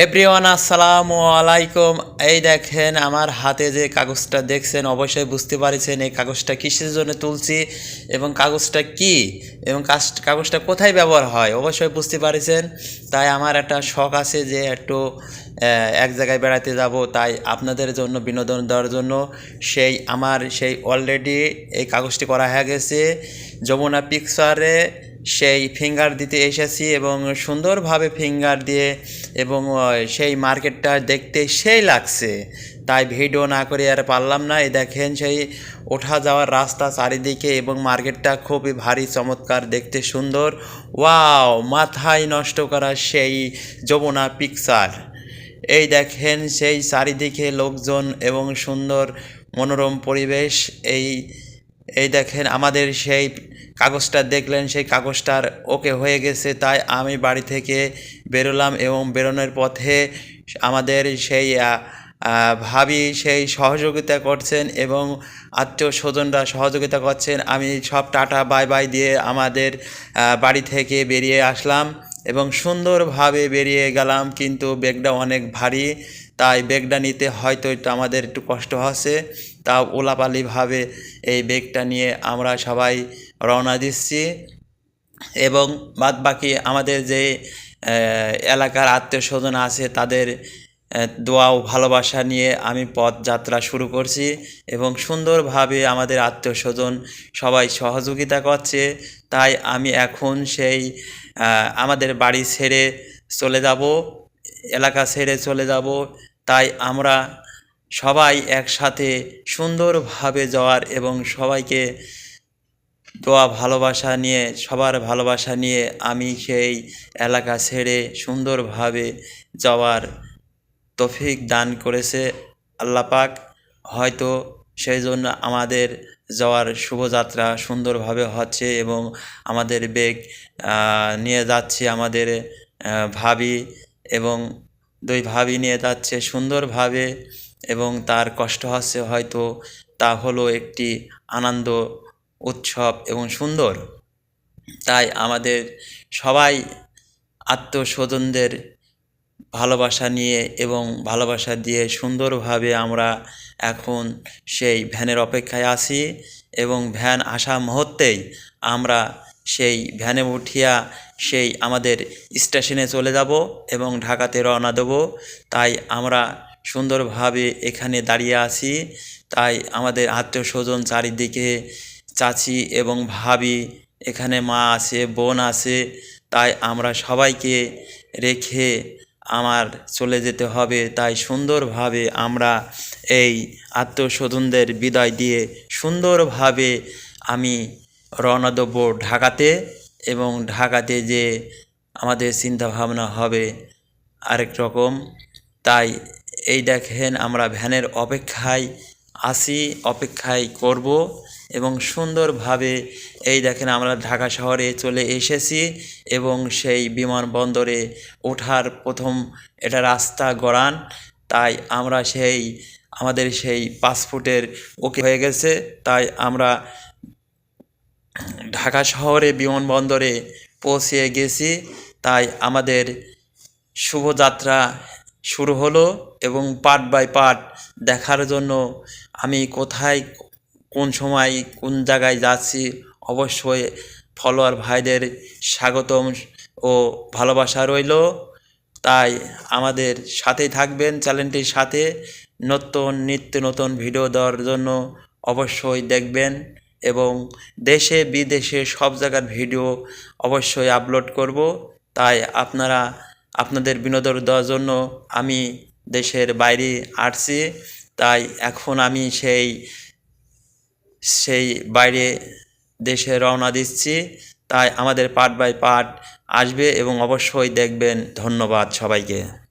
Everyone আসসালামু আলাইকুম এই দেখেন, আমার হাতে যে কাগজটা দেখছেন, অবশ্যই বুঝতে পারছেন এই কাগজটা কিসের জন্য তুলছি এবং কাগজটা কি এবং কাগজটা কোথায় ব্যবহার হয়, অবশ্যই বুঝতে পারছেন। তাই আমার একটা শখ আছে যে একটু এক জায়গায় বেড়াতে যাব, তাই আপনাদের জন্য, বিনোদন দেওয়ার জন্য সেই আমার সেই অলরেডি এই কাগজটি করা হয়ে গেছে। যমুনা পিকচারে সেই ফিঙ্গার দিতে এসেছি এবং সুন্দরভাবে ফিঙ্গার দিয়ে এবং সেই মার্কেটটা দেখতে সেই লাগছে। তাই ভিডিও না করে আর পারলাম না। এই দেখেন সেই ওঠা যাওয়ার রাস্তা চারিদিকে এবং মার্কেটটা খুবই ভারী, চমৎকার, দেখতে সুন্দর। ওয়াও, মাথায় নষ্ট করা সেই যমুনা পিকচার। এই দেখেন সেই চারিদিকে লোকজন এবং সুন্দর মনোরম পরিবেশ। এই এই দেখেন আমাদের সেই কাগজটা দেখলেন, সেই কাগজটার ওকে হয়ে গেছে। তাই আমি বাড়ি থেকে বেরোলাম এবং বেরোনোর পথে আমাদের সেই ভাবি সেই সহযোগিতা করছেন এবং আত্মীয় স্বজনরা সহযোগিতা করছেন। আমি সব টাটা বাই বাই দিয়ে আমাদের বাড়ি থেকে বেরিয়ে আসলাম। এবং সুন্দরভাবে বেরিয়ে গেলাম, কিন্তু ব্যাগটা অনেক ভারী, তাই ব্যাগটা নিতে হয়তো একটু আমাদের একটু কষ্ট হচ্ছে। তা ওলাপালিভাবে এই ব্যাগটা নিয়ে আমরা সবাই রওনা দিচ্ছি। এবং বাদ বাকি আমাদের যে এলাকার আত্মীয় স্বজন আছে, তাদের দোয়া ও ভালোবাসা নিয়ে আমি পথযাত্রা শুরু করছি এবং সুন্দরভাবে আমাদের আত্মীয় স্বজন সবাই সহযোগিতা করছে। তাই আমি এখন সেই আমাদের বাড়ি ছেড়ে চলে যাব, এলাকা ছেড়ে চলে যাব। তাই আমরা সবাই একসাথে সুন্দরভাবে যাওয়ার এবং সবাইকে দোয়া ভালোবাসা নিয়ে, সবার ভালোবাসা নিয়ে আমি সেই এলাকা ছেড়ে সুন্দরভাবে যাওয়ার তৌফিক দান করেছে আল্লাহ পাক। হয়তো সেই জন্য আমাদের যাওয়ার শুভযাত্রা সুন্দরভাবে হচ্ছে এবং আমাদের বেগ নিয়ে যাচ্ছে আমাদের ভাবি এবং দুই ভাবি নিয়ে যাচ্ছে সুন্দরভাবে এবং তার কষ্ট হচ্ছে হয়তো তা হলো একটি আনন্দ উৎসব এবং সুন্দর। তাই আমাদের সবাই আত্মস্বজনদের ভালোবাসা নিয়ে এবং ভালোবাসা দিয়ে সুন্দরভাবে আমরা এখন সেই ভ্যানের অপেক্ষায় আছি এবং ভ্যান আসা মুহূর্তেই আমরা সেই ভ্যানে উঠিয়া সেই আমাদের স্টেশনে চলে যাব এবং ঢাকাতে রওনা দেব। তাই আমরা সুন্দরভাবে এখানে দাঁড়িয়ে আছি। তাই আমাদের আত্মীয় স্বজন চারিদিকে চাচি এবং ভাবি, এখানে মা আছে, বোন আছে। তাই আমরা সবাইকে রেখে আমার চলে যেতে হবে, তাই সুন্দরভাবে আমরা এই আত্মস্বজনদের বিদায় দিয়ে সুন্দরভাবে আমি রওনা দেবো ঢাকাতে এবং ঢাকাতে যে আমাদের চিন্তাভাবনা হবে আরেক রকম। তাই এই দেখেন আমরা ভ্যানের অপেক্ষায় আসি অপেক্ষায় করব। এবং সুন্দরভাবে, এই দেখেন আমরা ঢাকা শহরে চলে এসেছি এবং সেই বিমানবন্দরে ওঠার প্রথম এটা রাস্তা গড়ান, তাই আমরা সেই, আমাদের সেই পাসপোর্টের ওকে হয়ে গেছে, তাই আমরা ঢাকা শহরে বিমানবন্দরে পৌঁছে গেছি, তাই আমাদের শুভযাত্রা শুরু হলো এবং পার্ট বাই পার্ট দেখার জন্য আমি কোথায় কোন সময় কোন জায়গায় যাচ্ছি, অবশ্যই ফলোয়ার ভাইদের স্বাগতম ও ভালোবাসা রইল। তাই আমাদের সাথেই থাকবেন চ্যানেলটির সাথে। নতুন, নিত্য নতুন ভিডিও দেওয়ার জন্য অবশ্যই দেখবেন এবং দেশে, বিদেশে সব জায়গার ভিডিও অবশ্যই আপলোড করব। তাই আপনারা আপনাদের বিনোদন দেওয়ার জন্য আমি দেশের বাইরে আসছি। তাই এখন আমি সেই সেই বাইরে দেশে রওনা দিচ্ছি। তাই আমাদের পার্ট বাই পার্ট আসবে এবং অবশ্যই দেখবেন। ধন্যবাদ সবাইকে।